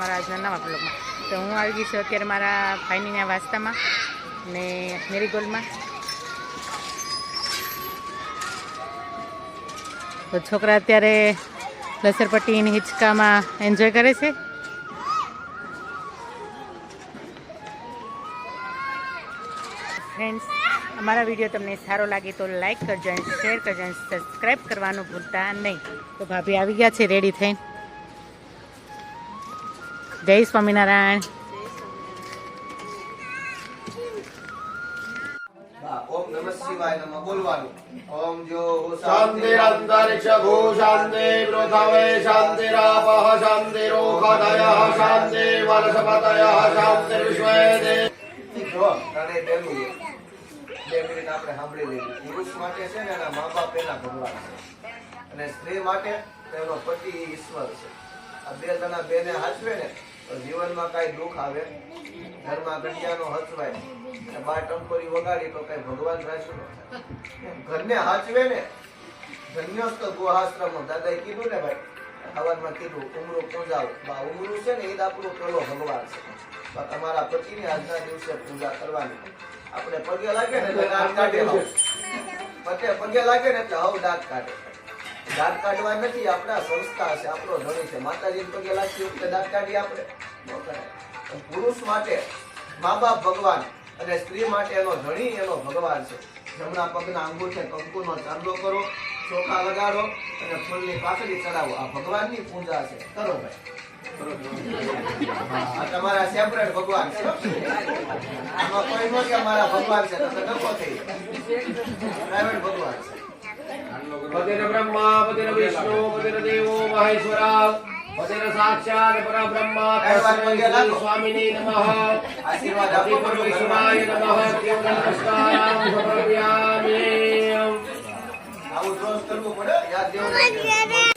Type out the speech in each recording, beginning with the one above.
મારા આજના નવા બ્લોગમાં. તો હું આવી ગઈ છું અત્યારે મારા ત્યાં વાસ્તામાં ને મેરીગોલ્ડમાં. તો છોકરા અત્યારે લસરપટ્ટીની હિંચકામાં એન્જોય કરે છે. ફ્રેન્ડ્સ અમારા વીડિયો તમને સારો લાગે તો લાઇક કરજો શેર કરજો અને સબસ્ક્રાઈબ કરવાનું ભૂલતા નહીં. તો ભાભી આવી ગયા છે રેડી થઈને. જય સ્વામિનારાયણ. ઓમ નમઃ શિવાય નમઃ બોલવાનું. ઓમ જો શાંતિરંતરિક્ષ ભૂ શાંતિ પૃથવે શાંતિરાપઃ શાંતિરોખદયઃ શાંતિ વનસ્પતયઃ શાંતિર્વિશ્વે દેવ જો તને પેલું બે મિનિટ આપણે સાંભળી લઈએ. પુરુષ માટે છે ને એના મા બાપ એના ભગવાન છે. અને સ્ત્રી માટે તેનો પતિ ઈશ્વર છે. આ બે જણા બેને હાચવે ને? તો જીવનમાં કાંઈ દુઃખ આવે? ઘરમાં ગઢિયાનો હચવાય અને બાર ટંકોરી વગાડી તો કઈ ભગવાન રાખ્યું ઘરને હાચવે ને. ધન્યસ્ત ગુહાશ્રમ દાદાએ કીધું ને ભાઈ સવારમાં કીધું, ઉમરું પૂજાવું બા ઉમરું છે ને એ આપણો પેલો ભગવાન છે. તમારા પતિની આજના દિવસે પૂજા કરવાની. આપણે પગે લાગે ને એટલે દાંત કાઢે પગે લાગે ને એટલે હવ દાંત કાઢે. દાંત કાઢવા નથી, આપણા સંસ્થા છે, આપણો ધણી છે. માતાજી પગે લાગતી વખતે દાંત કાઢી. આપણે પુરુષ માટે મા બાપ ભગવાન અને સ્ત્રી માટે એનો ધણી એનો ભગવાન છે. જમણા પગના અંગૂઠે કંકુનો ચાંદલો કરો, ચોખા લગાડો અને ફૂલની પાકડી ચડાવો. આ ભગવાનની પૂજા છે. કરો ભાઈ. તમારા સેપરેટ ભગવાન છે. આમાં કોઈ નો કે મારા ભગવાન છે. તો ડખો થઈ પ્રાઇવેટ ભગવાન છે. પતિર બ્રહ્મા પતિર વિષ્ણુ પતિર દેવો મહેશ્વરા પતિર સાક્ષાત પરબ્રહ્મા સ્વામિની નમઃ. આશીર્વાદ આપો પરમેશ્વરાય નમઃ. કેવલ નમસ્કારાં સમર્પયામિ. આવું કરવું પડે? યાદ દેવું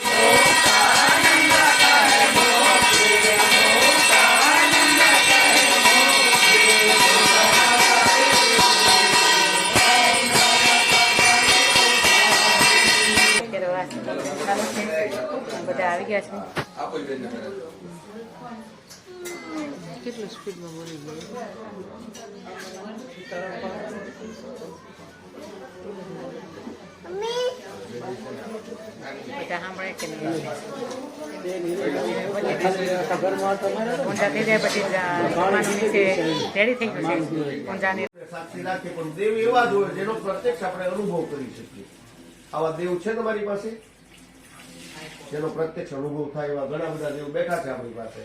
આવી ગયા છે. કેટલું સ્પીડમાં બોલી સાક્ષી પણ દેવ એવા જ હોય જેનો પ્રત્યક્ષ આપણે અનુભવ કરી શકીએ. આવા દેવ છે તમારી પાસે? જેનો પ્રત્યક્ષ અનુભવ થાય એવા ઘણા બધા દેવ બેઠા છે આપણી પાસે.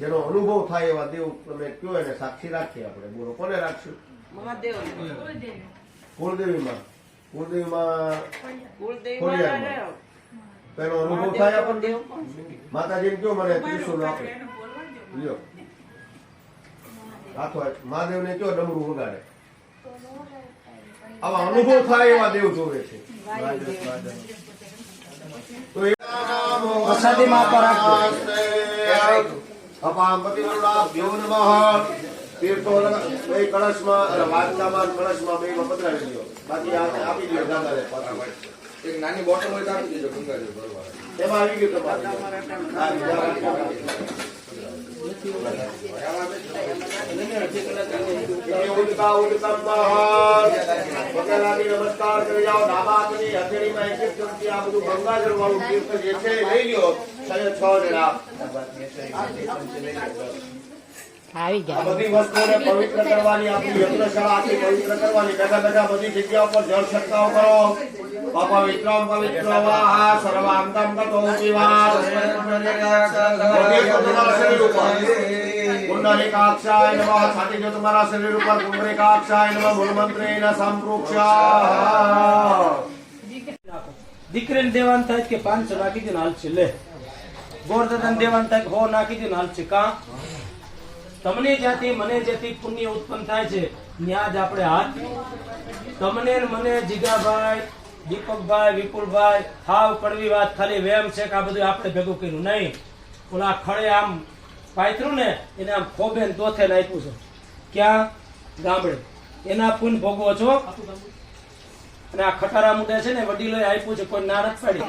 જેનો અનુભવ થાય એવા દેવ તમે કયો એને સાક્ષી રાખીએ આપણે? બોલો કોને રાખશું? કુળદેવીમાં. કુળદેવીમાં ખોડિયારમાં. તો અનુભવ થાય આપણને? માતાજી કયો મને ત્રિશુલ આપે. લ્યો. હાથો મહાદેવને કયો ડમરું વગાડે? આવા અનુભવ થાય એવા દેવ જોવે છે. પ્રસાદીમાં આપવા રાખજો. નમઃ તીર્થો લગ- એ કળશમાં અને વાટકામાં કળશમાં બેમાં પધરાવી દો બાકી આપી દો દાદાને એક નાની બોટલ હોય તો આપી દેજો ગંગાજી ભરવા એમાં આવી ગયું તમારે પગે લાગી નમસ્કાર કરી જાઓ ડાબા હથેળીમાં એક બધું ગંગાજળ વાળું જે છ. છ જણા આવી આ ગયા બધી વસ્તુઓને પવિત્ર કરવાની આપણી યજ્ઞશાળા આખી પવિત્ર કરવાની. બેઠા બેઠા બધી જગ્યા ઉપર જળ છંટકાવ કરો. અપવિત્રમ પવિત્ર વાહ સર્વાંગમ ગતો વિવાહ બધી તો તમારા શરીર ઉપર. પુંડરીકાક્ષાય નમઃ. છાતી જો તમારા શરીર ઉપર પુંડરીકાક્ષાય નમઃ. મૂળમંત્રેણ સંપૃક્ષા દીકરીને દેવાન થાય કે પાંચસો નાખી દે હાલ છે. લે. ગોરદાદાને દેવાન થાય કે હો નાખી દે હાલ છે. કા? તમને જ્યાંથી મને જ્યાંથી પુણ્ય ઉત્પન્ન થાય છે, ત્યાં જ આપણે હાથ તમને મને જીગાભાઈ, દીપકભાઈ, વિપુલભાઈ, હાવ કડવી વાત, ખાલી વેમ છે કે આ બધું આપણે ભેગું કર્યું નહીં. ઓલા ખડે આમ પાયતરું ને, એને આમ ખોબે દોથે નાખ્યું છે. ક્યાં? ગામડે. એના પુન ભોગવો છો? અને આ ખટારા મુદ્દે છે ને વડીલોએ આપ્યું છે કોઈ ના નથી પાડી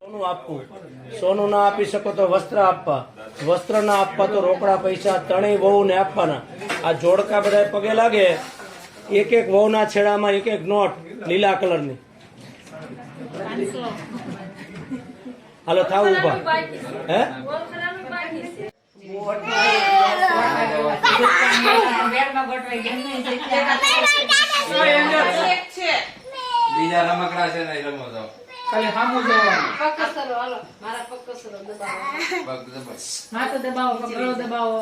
સોનું આપવું સોનું ના આપી શકો તો વસ્ત્ર આપવા વસ્ત્ર ના આપવા તો રોકડા પૈસા ત્રણેય વહુ ને આપવાના આ જોડકા બધા પગે લાગે એક એક વહુના છેડામાં એક એક નોટ લીલા કલરની. હાલો, થાવ ઊભા હે? બીજા રમકડા છે ને રમો તો. પકસરો હાલો. મારા પકસરો દબાવો. માથું દબાવો કપડો દબાવો.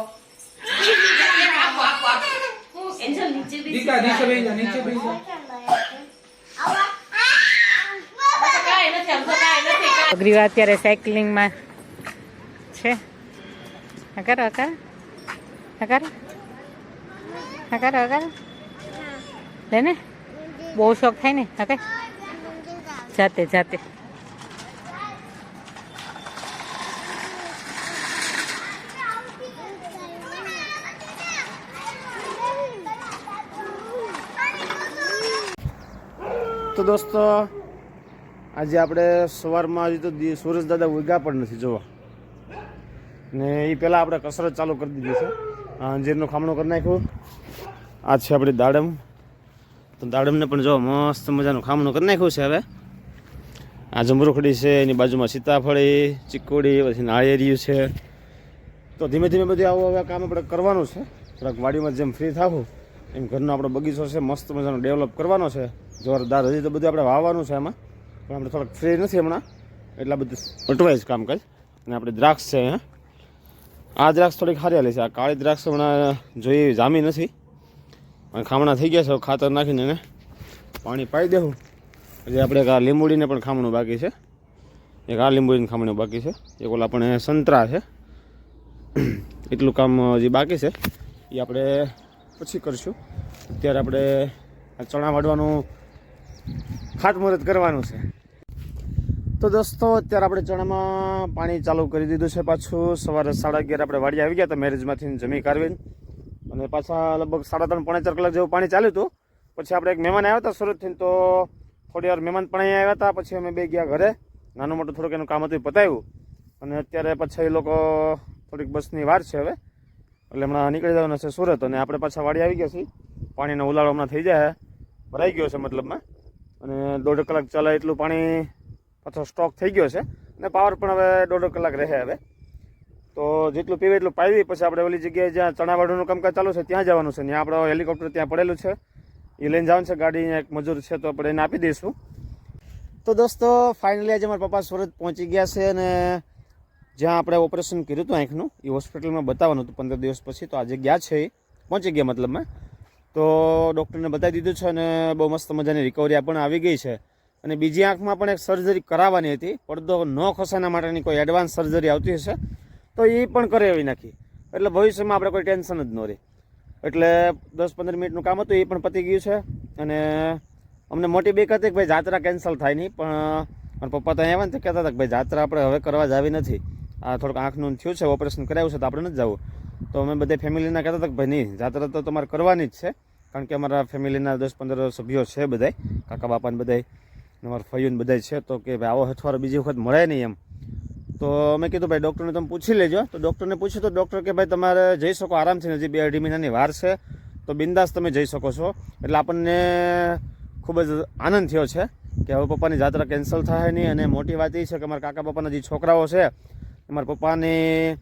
એન્જલ નીચે બેસી કાંઈ નથી આમ તો કાંઈ નથી અગ્રીવા અત્યારે સાયકલિંગમાં છે. હકાર હકાર હકાર હકાર હકાર લે ને બહુ શોખ થાય ને હકાર જાતે જાતે તો દોસ્તો, આજે આપણે સવારમાં હજી તો સૂરજ દાદા ઉગ્યા પણ નથી, જોવા. ને એ પહેલાં આપણે કસરત ચાલુ કરી દીધી છે. અંજીરનું ખામણું કરી નાખ્યું. આ છે આપણી દાડમ. તો દાડમને પણ જો મસ્ત મજાનું ખામણું કરી નાખ્યું છે હવે. આ જમરૂખડી છે, એની બાજુમાં સીતાફળી, ચીકોડી, પછી નાળિયેરિયું છે. તો ધીમે ધીમે બધું આવું હવે કામ આપણે કરવાનું છે. થોડાક વાડીમાં જેમ ફ્રી થાવું, એમ ઘરનો આપણો બગીચો છે, મસ્ત મજાનો ડેવલપ કરવાનો છે. જોરદાર હજી તો બધું આપણે વાવવાનું છે એમાં. પણ આપણે થોડાક ફ્રી નથી હમણાં. એટલા બધું અટવાય છે કામકાજ અને આપણે દ્રાક્ષ છે, હે. આ દ્રાક્ષ થોડીક હારી છે. આ કાળી દ્રાક્ષ હમણાં જોઈ જામી નથી. અને ખામણા થઈ ગયા છે. ખાતર નાખીને એને પાણી પાઈ દેવું. પછી આપણે આ લીંબુડીને પણ ખામણું બાકી છે. એક આ લીંબુડીને ખામણું બાકી છે. એક ઓલા પણ સંતરા છે. એટલું કામ હજી બાકી છે. એ આપણે પછી કરશું. અત્યારે આપણે આ ચણા વાડવાનું ખાતમુહૂર્ત કરવાનું છે. તો દોસ્તો, અત્યારે આપણે ચણામાં પાણી ચાલુ કરી દીધું છે પાછું. સવારે સાડા અગિયાર આપણે વાડી આવી ગયા હતા, મેરેજમાંથી જમી કાઢવીને. અને પાછા લગભગ સાડા ત્રણ, પોણા ચાર કલાક જેવું પાણી ચાલ્યું હતું. પછી આપણે એક મહેમાન આવ્યા હતા સુરતથી તો થોડી વાર મહેમાન પણ અહીંયા આવ્યા હતા. પછી અમે બે ગયા ઘરે. નાનું મોટું થોડુંક એનું કામ હતું પતાવ્યું અને અત્યારે પછી એ લોકો થોડીક બસની વાર છે હવે. એટલે હમણાં નીકળી જવાના છે સુરત. અને આપણે પાછા વાડી આવી ગયા છીએ. પાણીનો ઉલાળો હમણાં થઈ જાય ભરાઈ ગયો છે મતલબમાં. અને દોઢ કલાક ચાલે એટલું પાણી પાછો સ્ટોક થઈ ગયો છે. અને પાવર પણ હવે દોઢ કલાક રહે હવે. તો જેટલું પીવે એટલું પાવી. પછી આપણે ઓલી જગ્યાએ જ્યાં ચણાવાડુનું કામકાજ ચાલુ છે, ત્યાં જવાનું છે. ત્યાં આપણો હેલિકોપ્ટર ત્યાં પડેલું છે. એ લઈને જવાનું છે. ગાડી એક મજૂર છે તો આપણે એને આપી દઈશું. તો દોસ્તો ફાઇનલી આજે મારા પપ્પા સુરત પહોંચી ગયા છે અને જ્યાં આપણે ઓપરેશન કર્યું હતું આંખનું, એ હોસ્પિટલમાં બતાવવાનું હતું પંદર દિવસ પછી. તો આજે ગયા છે એ. પહોંચી ગયા મતલબમાં. તો ડૉક્ટરને બતાવી દીધું છે અને બહુ મસ્ત મજાની રિકવરી પણ આવી ગઈ છે. અને બીજી આંખમાં પણ એક સર્જરી કરાવવાની હતી. પડદો ન ખસાના માટેની કોઈ એડવાન્સ સર્જરી આવતી હશે. તો એ પણ કરાવી નાખી. એટલે ભવિષ્યમાં આપણે કોઈ ટેન્શન જ ન રહે. એટલે દસ પંદર મિનિટનું કામ હતું એ પણ પતી ગયું છે. અને અમને મોટી બેક હતી કે ભાઈ જાત્રા કેન્સલ થાય નહીં. પણ મારા પપ્પા તો અહીંયા આવ્યા ને કહેતા હતા કે ભાઈ જાત્રા આપણે હવે કરવા જ આવી નથી. આ થોડુંક આંખનું થયું છે ઓપરેશન કરાવ્યું છે તો આપણે નથી જવું. તો અમે બધા ફેમિલીના કહેતા હતા કે ભાઈ નહીં, જાત્રા તો તમારે કરવાની જ છે. કારણ કે અમારા ફેમિલીના દસ પંદર સભ્યો છે બધાય કાકા બાપાને બધાય. ને અમારા ફૈયુન બધાય છે તો કે ભાઈ આવો હથવારો બીજી વખત મળે નહીં એમ. તો મેં કીધું ભાઈ ડૉક્ટરને તમે પૂછી લેજો. તો ડૉક્ટરને પૂછ્યું તો ડૉક્ટર કે ભાઈ તમારે જઈ શકો આરામથી, હજી બે અઢી મહિનાની વાર છે. તો બિંદાસ તમે જઈ શકો છો. એટલે આપણને ખૂબ જ આનંદ થયો છે કે હવે પપ્પાની જાત્રા કેન્સલ થાય નહીં. અને મોટી વાત એ છે કે મારા કાકા પપ્પાના જે છોકરાઓ છે મારા પપ્પાની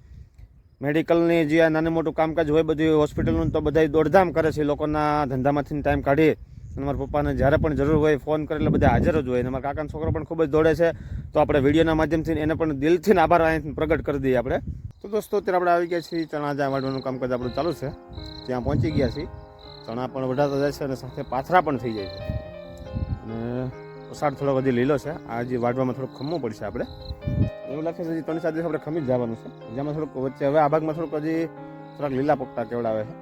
મેડિકલની જે નાનું મોટું કામકાજ હોય બધું હોસ્પિટલનું તો બધા દોડધામ કરે છે. લોકોના ધંધામાંથી ટાઈમ કાઢી અને મારા પપ્પાને જ્યારે પણ જરૂર હોય ફોન કરે એટલે બધા હાજર જ હોય અને મારા કાકાનો છોકરો પણ ખૂબ જ દોડે છે. તો આપણે વિડીયોના માધ્યમથી એને પણ દિલથી આભાર અહીંથી પ્રગટ કરી દઈએ આપણે. તો દોસ્તો, અત્યારે આપણે આવી ગયા છીએ ચણા જ્યાં વાળવાનું કામકાજ આપણું ચાલુ છે. ત્યાં પહોંચી ગયા છીએ. ચણા પણ વઢાતા જાય છે અને સાથે પાથરા પણ થઈ જાય છે. અને વસાડ થોડો હજી લીલો છે. આ જે વાઢવામાં થોડુંક ખમવું પડશે આપણે. એવું લાગે છે ત્રણ ચાર દિવસ આપણે ખમી જ જવાનું છે. જેમાં થોડુંક વચ્ચે હવે આ ભાગમાં થોડુંક હજી થોડાક લીલા પકતા કેવડાવે છે.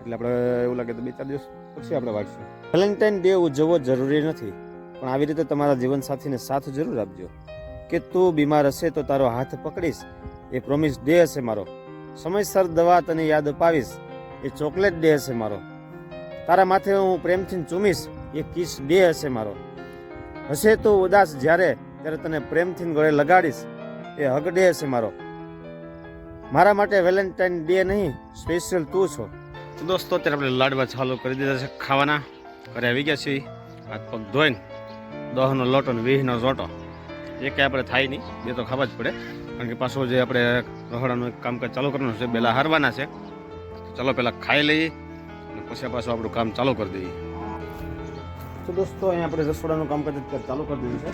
એટલે આપણે એવું લાગે તો બે ચાર દિવસ પછી આપણે વાગશું વેલેન્ટાઇન ડે ઉજવવો જરૂરી નથી, પણ આવી રીતે તમારા જીવનસાથીને સાથ જરૂર આપજો. કે તું બીમાર હશે તો તારો હાથ પકડીશ. એ પ્રોમિસ ડે હશે મારો. સમયસર દવા તને યાદ અપાવીશ. એ ચોકલેટ ડે હશે મારો. તારા માથે હું પ્રેમથી ચૂમીશ. એ કિસ ડે હશે મારો. હશે તો ઉદાસ જ્યારે, ત્યારે તને પ્રેમથી ગળે લગાડીશ. એ હગ ડે હશે મારો. મારા માટે વેલેન્ટાઇન ડે નહીં સ્પેશિયલ તું છો. તો દોસ્તો, અત્યારે આપણે લાડવા ચાલુ કરી દીધા છે, ખાવાના. ઘરે આવી ગયા છીએ. હાથ પગ ધોઈને દહનો લોટો ને વીહનો રોટો. એ કંઈ આપણે થાય નહીં બે તો ખાવા જ પડે. કારણ કે પાછું જે આપણે રહોડાનું કામકાજ ચાલુ કરવાનું છે પહેલાં હારવાના છે. ચાલો પહેલાં ખાઈ લઈએ અને પછી પાછું આપણું કામ ચાલુ કરી દઈએ. તો દોસ્તો, અહીંયા આપણે રસોડાનું કામકાજ અત્યારે ચાલુ કરી દીધું છે.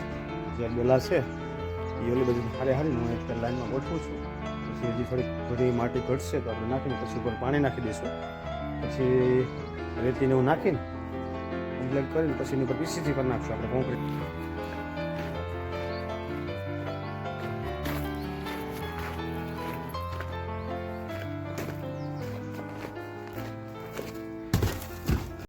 જે બેલા છે, એ ઓલી બધી હારે હારી હું અત્યારે લાઈનમાં ગોઠવું છું. પછી હજી થોડીક બધી માટી ઘટશે તો આપણે નાખીને પછી ઉપર પાણી નાખી દઈશું. પછી રેતીને એવું નાખીને બ્લેક કરીને પછી એની ઉપર પીસીથી કરી નાખશું આપણે કોન્ક્રીટ